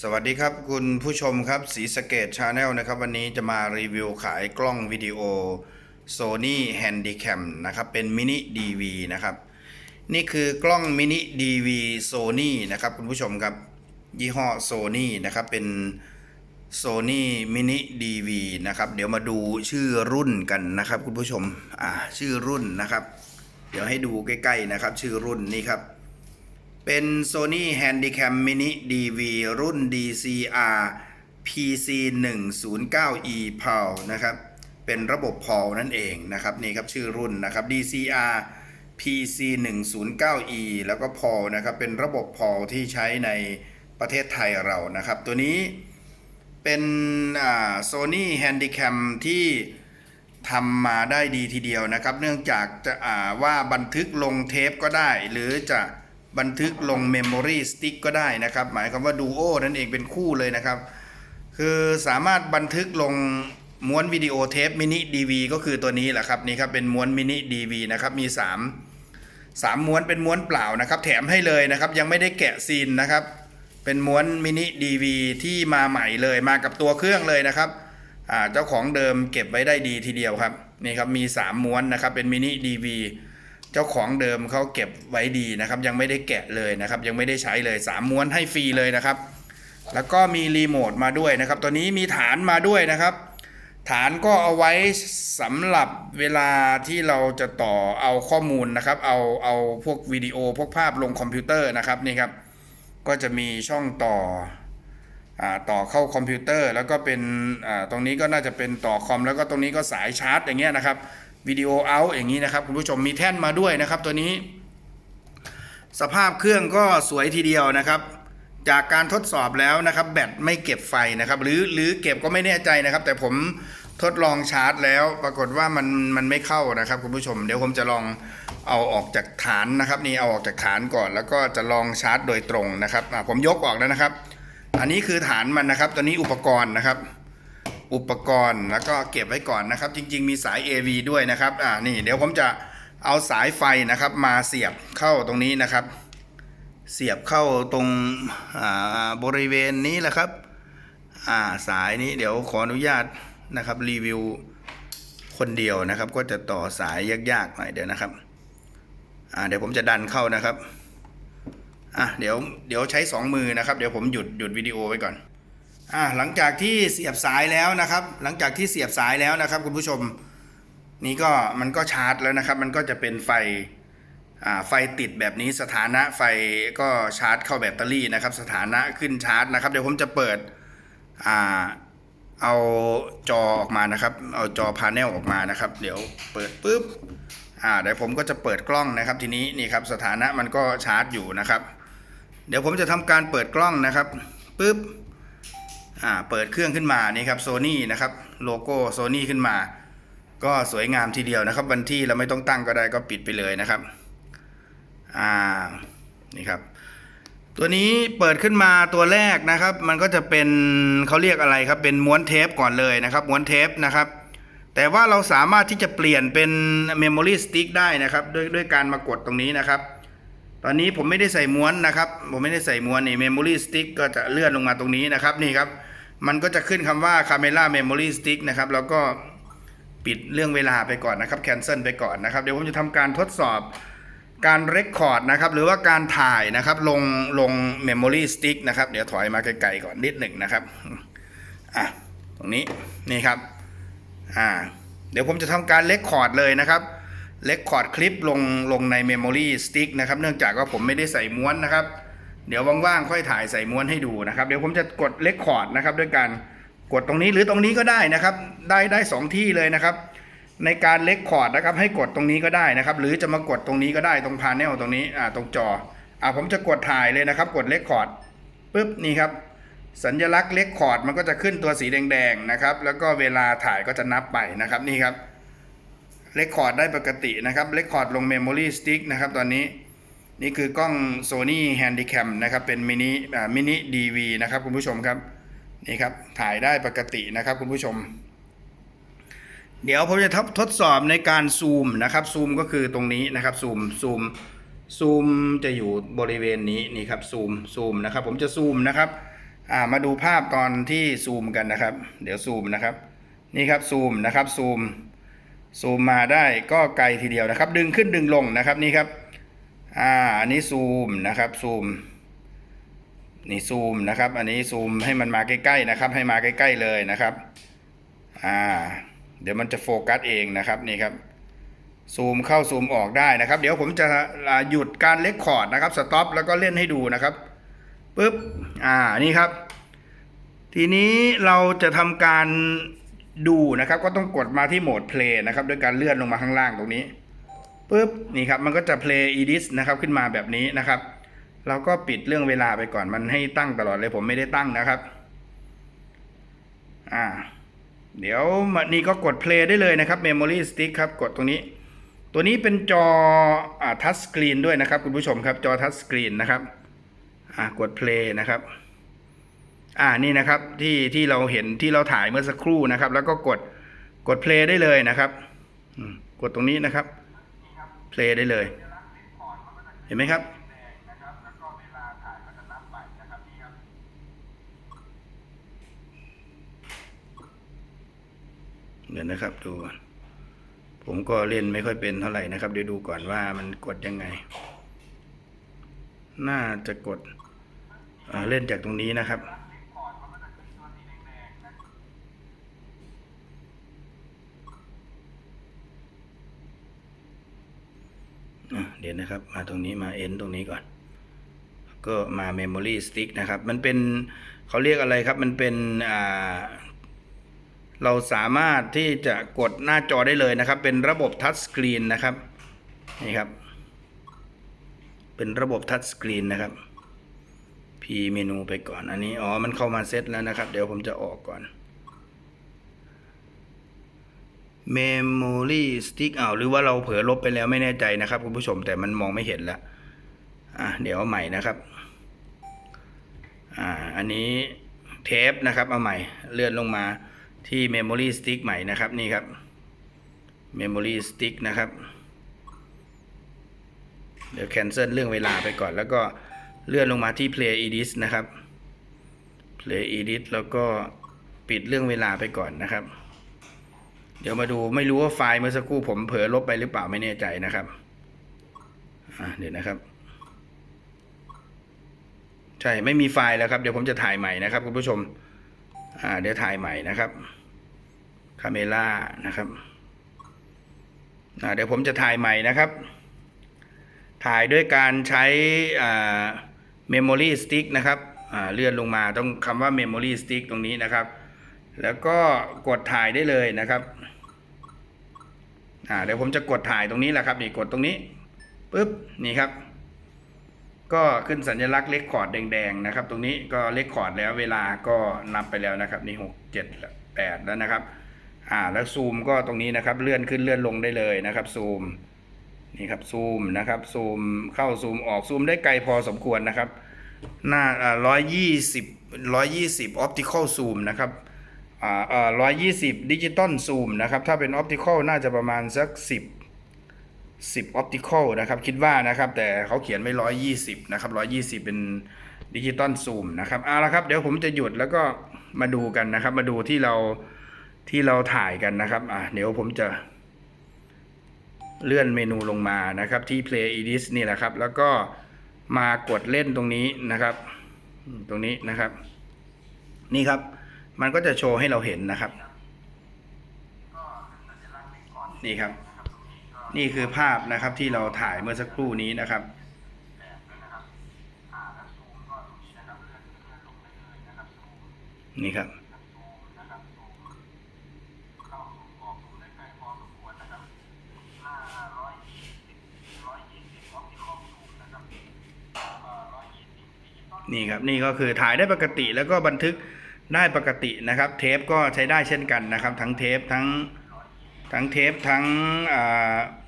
สวัสดีครับคุณผู้ชมครับสีสเกตชาแนลนะครับ วันนี้จะมารีวิวขายกล้องวิดีโอ Sony Handycam นะครับ เป็นมินิ DV นะครับ นี่คือกล้องมินิ DV Sony นะครับคุณผู้ชมครับ ยี่ห้อ Sony นะครับ เป็น Sony Mini DV นะครับ เดี๋ยวมาดูชื่อรุ่นกันนะครับ คุณผู้ชม อ่า ชื่อรุ่นนะครับ เดี๋ยวให้ดูใกล้ๆนะครับ ชื่อรุ่นนี่ครับ เป็น Sony Handycam Mini DV รุ่น DCR PC 1 0 9 E PAL นะครับ เป็นระบบ PAL นั่นเองนะครับ นี่ครับชื่อรุ่นนะครับ DCR PC 1 0 9 E แล้วก็ PAL นะครับ เป็นระบบ PAL ที่ใช้ในประเทศไทยเรานะครับ ตัวนี้เป็นอ่า Sony Handycam ที่ทำมาได้ดีทีเดียวนะครับ เนื่องจากจะว่าบันทึกลงเทปก็ได้ หรือจะ บันทึกลง Memory Stick ก็ได้นะครับ หมายความว่าดูโอนั่นเองเป็นคู่เลยนะครับ คือสามารถบันทึกลงม้วนวิดีโอเทปมินิดีวีก็คือตัวนี้แหละครับนี่ครับเป็นม้วนมินิดีวีนะครับมี 3 3 ม้วนเป็นม้วนเปล่านะครับ แถมให้เลยนะครับ ยังไม่ได้แกะซีนนะครับ เป็นม้วนมินิดีวีที่มาใหม่เลยมากับตัวเครื่องเลยนะครับเจ้าของเดิมเก็บไว้ได้ดีทีเดียวครับนี่ครับมี 3 ม้วนนะครับเป็นมินิดีวี เจ้าของเดิมเขาเก็บไว้ดีนะครับ ยังไม่ได้แกะเลยนะครับ ยังไม่ได้ใช้เลย 3 ม้วนให้ฟรีเลยนะครับ แล้วก็มีรีโมทมาด้วยนะครับ ตัวนี้มีฐานมาด้วยนะครับ ฐานก็เอาไว้สำหรับเวลาที่เราจะต่อเอาข้อมูลนะครับ เอาเอาพวกวิดีโอพวกภาพลงคอมพิวเตอร์นะครับนี่ครับ ก็จะมีช่องต่ออ่าต่อเข้าคอมพิวเตอร์ แล้วก็เป็นอ่าตรงนี้ก็น่าจะเป็นต่อคอม แล้วก็ตรงนี้ก็สายชาร์จอย่างเงี้ยนะครับ วิดีโอเอาอย่างนี้นะครับคุณผู้ชมมีแท่นมาด้วยนะครับตัวนี้ สภาพเครื่องก็สวยทีเดียวนะครับ จากการทดสอบแล้วนะครับ แบตไม่เก็บไฟนะครับ หรือหรือเก็บก็ไม่แน่ใจนะครับ แต่ผมทดลองชาร์จแล้วปรากฏว่ามันมันไม่เข้านะครับ คุณผู้ชมเดี๋ยวผมจะลองเอาออกจากฐานนะครับ นี่เอาออกจากฐานก่อน แล้วก็จะลองชาร์จโดยตรงนะครับผมยกออกแล้วนะครับ อันนี้คือฐานมันนะครับ ตัวนี้อุปกรณ์นะครับ อุปกรณ์แล้วก็เก็บไว้ก่อนนะครับ จริง ๆ มีสาย AV ด้วยนะครับอ่านี่เดี๋ยวผมจะเอาสายไฟนะครับมาเสียบเข้าตรงนี้นะครับ เสียบเข้าตรงบริเวณนี้แหละครับอ่าสายนี้เดี๋ยวขออนุญาตนะครับรีวิวคนเดียวนะครับ ก็จะต่อสายยากๆหน่อยเดี๋ยวนะครับอ่าเดี๋ยวผมจะดันเข้านะครับอะเดี๋ยวเดี๋ยวใช้สองมือนะครับ เดี๋ยวผมหยุดหยุดวิดีโอไว้ก่อน อ่าหลังจากที่เสียบสายแล้วนะครับ หลังจากที่เสียบสายแล้วนะครับ คุณผู้ชม นี่ก็มันก็ชาร์จแล้วนะครับ มันก็จะเป็นไฟอ่าไฟติดแบบนี้สถานะไฟก็ชาร์จเข้าแบตเตอรี่นะครับ สถานะขึ้นชาร์จนะครับ เดี๋ยวผมจะเปิดอ่าเอาจอออกมานะครับ เอาจอพาเนลออกมานะครับ เดี๋ยวเปิดปุ๊บอ่าเดี๋ยวผมก็จะเปิดกล้องนะครับ ทีนี้นี่ครับสถานะมันก็ชาร์จอยู่นะครับ เดี๋ยวผมจะทำการเปิดกล้องนะครับปุ๊บ อ่าเปิดเครื่องขึ้นมานี่ครับโซนี่นะครับโลโก้โซนี่ขึ้นมา ก็สวยงามทีเดียวนะครับ วันที่เราไม่ต้องตั้งก็ได้ก็ปิดไปเลยนะครับอ่านี่ครับ ตัวนี้เปิดขึ้นมาตัวแรกนะครับ มันก็จะเป็นเขาเรียกอะไรครับ เป็นม้วนเทปก่อนเลยนะครับม้วนเทปนะครับ แต่ว่าเราสามารถที่จะเปลี่ยนเป็น Memory Stick ได้นะครับด้วยด้วยการมากดตรงนี้นะครับตอนนี้ผมไม่ได้ใส่ม้วนนะครับ ผมไม่ได้ใส่ม้วนนี่ Memory Stick ก็จะเลื่อนลงมาตรงนี้นะครับนี่ครับ มันก็จะขึ้นคำว่า Camera Memory Stick นะครับ แล้วก็ปิดเรื่องเวลาไปก่อนนะครับ Cancel ไปก่อนนะครับ เดี๋ยวผมจะทำการทดสอบการเรคคอร์ดนะครับ หรือว่าการถ่ายนะครับ ลงลง Memory Stick นะครับ เดี๋ยวถอยมาไกลๆก่อนนิดหนึ่งนะครับ อะ ตรงนี้ นี่ครับ อ่า เดี๋ยวผมจะทำการเรคคอร์ดเลยนะครับเรคคอร์ดคลิปลงลงใน Memory Stick นะครับ เนื่องจากว่าผมไม่ได้ใส่ม้วนนะครับ เดี๋ยวว่างๆค่อยถ่ายใส่ม้วนให้ดูนะครับ เดี๋ยวผมจะกดเรคคอร์ดนะครับด้วยการกดตรงนี้หรือตรงนี้ก็ได้นะครับ ได้ได้สองที่เลยนะครับ ในการเล็กคอร์ดนะครับ ให้กดตรงนี้ก็ได้นะครับ หรือจะมากดตรงนี้ก็ได้ตรงพาเนลตรงนี้อ่าตรงจออ่าผมจะกดถ่ายเลยนะครับ กดเล็กคอร์ดปุ๊บนี่ครับสัญลักษณ์เล็กคอร์ดมันก็จะขึ้นตัวสีแดงๆนะครับ แล้วก็เวลาถ่ายก็จะนับไปนะครับนี่ครับเล็กคอร์ดได้ปกตินะครับเล็กคอร์ดลงเมมโมรี่สติ๊กนะครับตอนนี้ นี่คือกล้อง Sony Handycam นะครับเป็นมินิมินิดีวีนะครับคุณผู้ชมครับนี่ครับถ่ายได้ปกตินะครับคุณผู้ชม เดี๋ยวผมจะทดทดสอบในการซูมนะครับซูมก็คือตรงนี้นะครับซูมซูมซูมจะอยู่บริเวณนี้นี่ครับซูมซูมนะครับผมจะซูมนะครับมาดูภาพตอนที่ซูมกันนะครับ เดี๋ยวซูมนะครับนี่ครับซูมนะครับซูมซูมมาได้ก็ไกลทีเดียวนะครับ ดึงขึ้นดึงลงนะครับนี่ครับ อ่าอันนี้ซูมนะครับซูมนี่ซูมนะครับ อันนี้ซูมให้มันมาใกล้ๆนะครับ ให้มาใกล้ๆเลยนะครับอ่าเดี๋ยวมันจะโฟกัสเองนะครับนี่ครับซูมเข้าซูมออกได้นะครับ เดี๋ยวผมจะหยุดการเลคคอร์ดนะครับสต็อปแล้วก็เล่นให้ดูนะครับปุ๊บอ่านี่ครับ ทีนี้เราจะทำการดูนะครับ ก็ต้องกดมาที่โหมดเพลย์นะครับ ด้วยการเลื่อนลงมาข้างล่างตรงนี้ ปุ๊บนี่ครับมันก็จะ play edit นะครับขึ้นมาแบบนี้นะครับ เราก็ปิดเรื่องเวลาไปก่อนมันให้ตั้งตลอดเลยผมไม่ได้ตั้งนะครับอ่าเดี๋ยวมานี่ก็กด play ได้เลยนะครับ memory stick ครับกดตรงนี้ ตัวนี้เป็นจออ่าทัชสกรีนด้วยนะครับ คุณผู้ชมครับจอทัชสกรีนนะครับอ่ากด play นะครับอ่านี่นะครับที่ที่เราเห็นที่เราถ่ายเมื่อสักครู่นะครับ แล้วก็กดกด play ได้เลยนะครับ กดตรงนี้นะครับ play ได้เลย เห็นไหมครับ เดี๋ยวนะครับดู ผมก็เล่นไม่ค่อยเป็นเท่าไหร่นะครับ เดี๋ยวดูก่อนว่ามันกดยังไง น่าจะกดเล่นจากตรงนี้นะครับ เดี๋ยวนะครับ มาตรงนี้มา end ตรงนี้ก่อน ก็มา memory stick นะครับ มันเป็นเขาเรียกอะไรครับ มันเป็นอ่าเราสามารถที่จะกดหน้าจอได้เลยนะครับ เป็นระบบทัชสกรีนนะครับ นี่ครับ เป็นระบบทัชสกรีนนะครับ P เมนูไปก่อน อันนี้ อ๋อ มันเข้ามาเซตแล้วนะครับ เดี๋ยวผมจะออกก่อน Memory Stick อ้าวหรือว่าเราเผลอลบไปแล้วไม่แน่ใจนะครับคุณผู้ชมแต่มันมองไม่เห็นแล้วอะเดี๋ยวเอาใหม่นะครับอ่าอันนี้เทปนะครับเอาใหม่เลื่อนลงมาที่ Memory Stick ใหม่นะครับนี่ครับ Memory Stick นะครับ เดี๋ยว cancel เรื่องเวลาไปก่อน แล้วก็เลื่อนลงมาที่ Play Edit นะครับ Play Edit แล้วก็ปิดเรื่องเวลาไปก่อนนะครับ เดี๋ยวมาดูไม่รู้ว่าไฟล์เมื่อสักครู่ผมเผลอลบไปหรือเปล่าไม่แน่ใจนะครับเดี๋ยวนะครับ ใช่ไม่มีไฟล์แล้วครับ เดี๋ยวผมจะถ่ายใหม่นะครับคุณผู้ชม อ่า เดี๋ยวถ่ายใหม่นะครับคาเมล่านะครับเดี๋ยวผมจะถ่ายใหม่นะครับ ถ่ายด้วยการใช้อ่า memory stick นะครับเลื่อนลงมาต้องคำว่า memory stick ตรงนี้นะครับ แล้วก็กดถ่ายได้เลยนะครับ อ่าเดี๋ยวผมจะกดถ่ายตรงนี้แหละครับนี่กดตรงนี้ปุ๊บนี่ครับ ก็ขึ้นสัญลักษณ์เลคคอร์ดแดงๆนะครับ ตรงนี้ก็เลคคอร์ดแล้วเวลาก็นับไปแล้วนะครับ นี่หกเจ็ดแปดแล้วนะครับอ่าแล้วซูมก็ตรงนี้นะครับ เลื่อนขึ้นเลื่อนลงได้เลยนะครับ ซูมนี่ครับซูมนะครับซูมเข้าซูมออกซูมได้ไกลพอสมควรนะครับ หน้าร้อยยี่สิบร้อยยี่สิบออปติคอลซูมนะครับ ร้อยยี่สิบดิจิตอลซูมนะครับ ถ้าเป็นออปติคอลน่าจะประมาณสักสิบสิบออปติคอลนะครับ คิดว่านะครับ แต่เขาเขียนไว้ร้อยยี่สิบนะครับร้อยยี่สิบเป็นดิจิตอลซูมนะครับเอาละครับเดี๋ยวผมจะหยุดแล้วก็มาดูกันนะครับ มาดูที่เราที่เราถ่ายกันนะครับอ่าเดี๋ยวผมจะเลื่อนเมนูลงมานะครับที่ Play Edit นี่แหละครับ แล้วก็มากดเล่นตรงนี้นะครับ ตรงนี้นะครับ นี่ครับ มันก็จะโชว์ให้เราเห็นนะครับ นี่ครับ นี่คือภาพนะครับที่เราถ่ายเมื่อสักครู่นี้นะครับนี่ครับ นี่ครับ นี่ก็คือถ่ายได้ปกติแล้วก็บันทึก ได้ปกตินะครับ เทปก็ใช้ได้เช่นกันนะครับ ทั้งเทปทั้งทั้งเทปทั้ง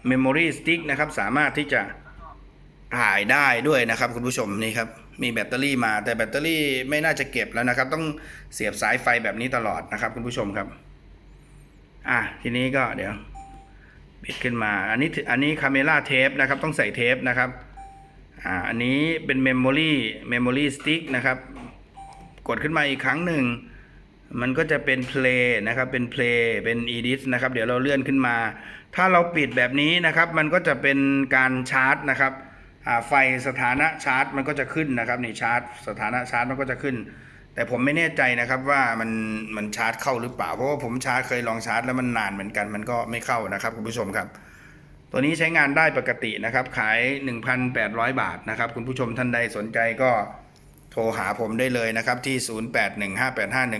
เมมโมรี่สติ๊กนะครับ สามารถที่จะถ่ายได้ด้วยนะครับ คุณผู้ชมนี่ครับ มีแบตเตอรี่มา แต่แบตเตอรี่ไม่น่าจะเก็บแล้วนะครับ ต้องเสียบสายไฟแบบนี้ตลอดนะครับ คุณผู้ชมครับ อะทีนี้ก็เดี๋ยวปิดขึ้นมา อันนี้อันนี้คาเมล่าเทปนะครับ ต้องใส่เทปนะครับอ่าอันนี้เป็น Memory Memory Stick นะครับ กดขึ้นมาอีกครั้งหนึ่ง มันก็จะเป็น play นะครับ เป็น play เป็น edit นะครับ เดี๋ยวเราเลื่อนขึ้นมา ถ้าเราปิดแบบนี้นะครับ มันก็จะเป็นการชาร์จนะครับไฟสถานะชาร์จมันก็จะขึ้นนะครับนี่ชาร์จ สถานะชาร์จมันก็จะขึ้น แต่ผมไม่แน่ใจนะครับว่ามันมันชาร์จเข้าหรือเปล่า เพราะว่าผมชาร์จเคยลองชาร์จแล้วมันนานเหมือนกัน มันก็ไม่เข้านะครับคุณผู้ชมครับ ตัวนี้ใช้งานได้ปกตินะครับ ขาย 1,800 บาทนะครับ คุณผู้ชมท่านใดสนใจก็ โทรหาผมได้เลยนะครับที่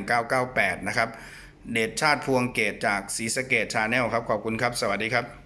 0815851998 นะครับ เดชชาติพวงเกตจากศรีสะเกตชาแนลครับ ขอบคุณครับ สวัสดีครับ